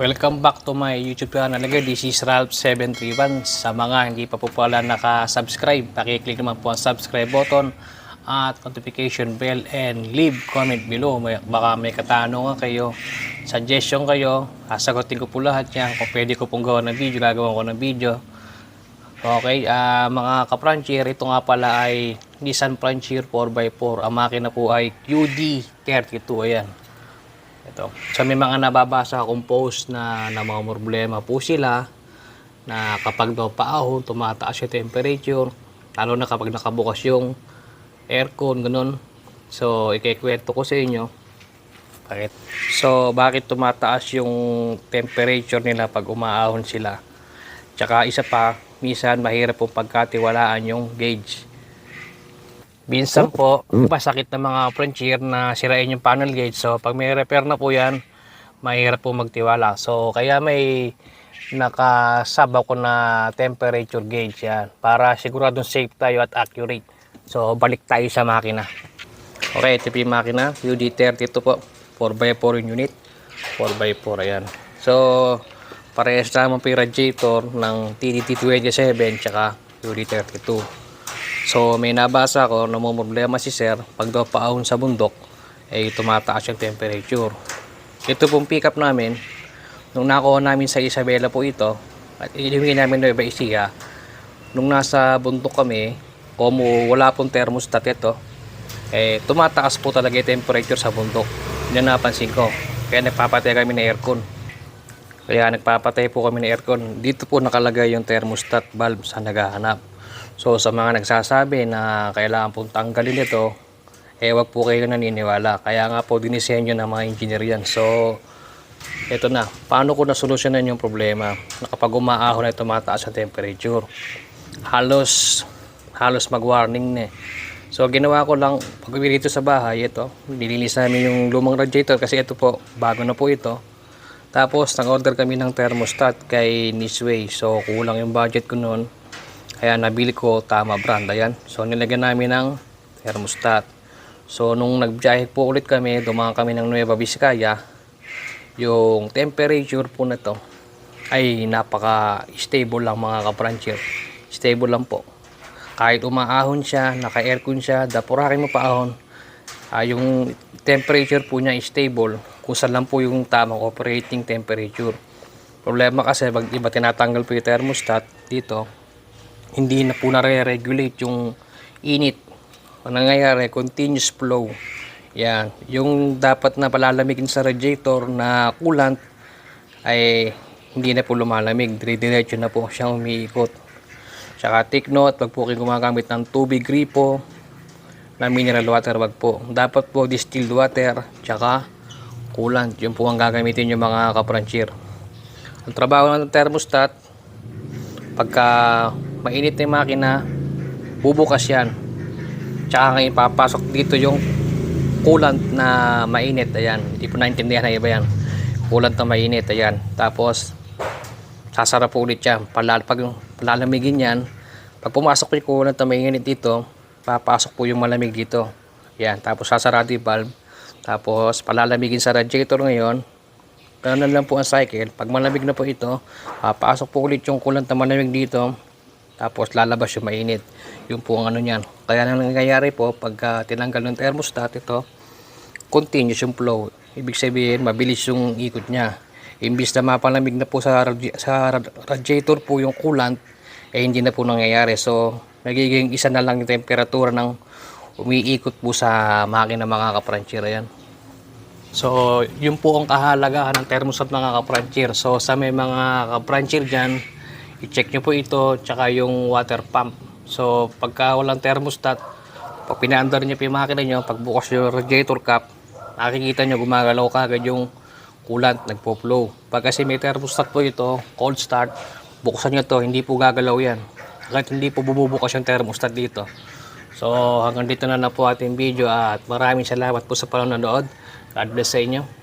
Welcome back to my YouTube channel again. This is Ralph731. Sa mga hindi pa po pala naka-subscribe, pakiclick naman po ang subscribe button at notification bell and leave comment below. May, baka may katanungan kayo, suggestion kayo, sasagutin ko po lahat yan. Kung pwede ko pong gawa ng video, gagawa ko ng video. Okay, ah, mga kapranchier, ito nga pala ay Nissan Frontier 4x4. Ang makina po ay QD32. Ayan. Ito. So may mga nababasa akong post na, na mga problema po sila na kapag daw paahon, tumataas yung temperature, lalo na kapag nakabukas yung aircon, ganun. So, ikikwento ko sa inyo. Bakit? So, bakit tumataas yung temperature nila pag umaahon sila? Tsaka isa pa, minsan mahirap pong pagkatiwalaan yung gauge. Minsan po, masakit na mga frontier na sirain yung panel gauge. So, pag may repair na po yan, mahirap po magtiwala. So, kaya may nakasab ako na temperature gauge yan para siguradong safe tayo at accurate. So, balik tayo sa makina. Okay, ito yung makina. UD32 po. 4x4 yung unit. 4x4, ayan. So, parehas naman po yung radiator ng TDT27 tsaka UD32. So may nabasa ko na problema si sir pag daw paahon sa bundok ay tumataas yung temperature. Ito pong pick up namin nung nakuha namin sa Isabela po ito at iniwi namin Nueva Ecija nung nasa bundok kami kung wala pong thermostat ito eh tumataas po talaga yung temperature sa bundok. Yan napansin ko. Kaya nagpapatay kami ng aircon. Kaya nagpapatay po kami ng aircon. Dito po nakalagay yung thermostat valve sa naghahanap. So sa mga nagsasabi na kailangan pong tanggalin ito, eh wag po kayo naniniwala. Kaya nga po dinisenyo ng mga engineer yan. So ito na, paano ko nasolusyonan yung problema na kapag umaahon ay tumataas ang temperature. Halos, halos mag-warning na eh. So ginawa ko lang, pag dito sa bahay, ito, nilinis namin yung lumang radiator kasi ito po, bago na po ito. Tapos nag-order kami ng thermostat kay Nisway. So kulang yung budget ko noon. Kaya nabili ko tama brand. Ayan. So nilagyan namin ng thermostat. So nung nagbiyahe po ulit kami, dumaan kami ng Nueva Vizcaya, yung temperature po na to ay napaka stable lang mga kaprancher. Stable lang po. Kahit umaahon siya, naka-aircon siya, dapurakin mo paahon, ah, yung temperature po niya stable kung lang po yung tamang operating temperature. Problema kasi pag iba tinatanggal po yung thermostat dito, hindi na po nare-regulate yung init. Ang nangyayari, continuous flow. Yan. Yung dapat na palalamigin sa radiator na coolant ay hindi na po lumalamig. Dire-diretso na po siyang umiikot. Tsaka take note, wag po kayo gumagamit ng tubig gripo na mineral water, wag po. Dapat po distilled water, tsaka coolant. Yun po ang gagamitin yung mga kapranchir. Ang trabaho ng thermostat, pagka mainit na yung makina, bubukas yan. Tsaka ngayon papasok dito yung coolant na mainit. Ayan, hindi po naintindihan na iba yan. Coolant na mainit. Ayan. Tapos, sasara po ulit yan. Palal, pag palalamigin yan, pag pumasok po yung coolant na mainit dito, papasok po yung malamig dito. Ayan. Tapos, sasarado yung valve. Tapos, palalamigin sa radiator ngayon. Ganun lang po ang cycle. Pag malamig na po ito, papasok po ulit yung coolant na malamig dito. Tapos lalabas yung mainit. Yung po ang ano niyan. Kaya nang nangyayari po, pagka tinanggal ng thermostat ito, continuous yung flow. Ibig sabihin, mabilis yung ikot niya. Imbis na mapalamig na po sa, radi- sa rad- radiator po yung coolant, eh hindi na po nangyayari. So, nagiging isa na lang yung temperatura ng umiikot po sa makina mga kapranchira yan. So, yun po ang kahalagahan ng thermostat mga kapranchir. So, sa may mga kapranchir dyan, i-check nyo po ito, tsaka yung water pump. So, pagka walang thermostat, pag pinaandar nyo po yung makina nyo, pagbukas yung radiator cap, nakikita nyo gumagalaw kagad yung coolant, nagpo-flow. Pag kasi may thermostat po ito, cold start, buksan nyo to, hindi po gagalaw yan. Kahit hindi po bububukas yung thermostat dito. So, hanggang dito na na po ating video at maraming salamat po sa panonood. God bless sa inyo.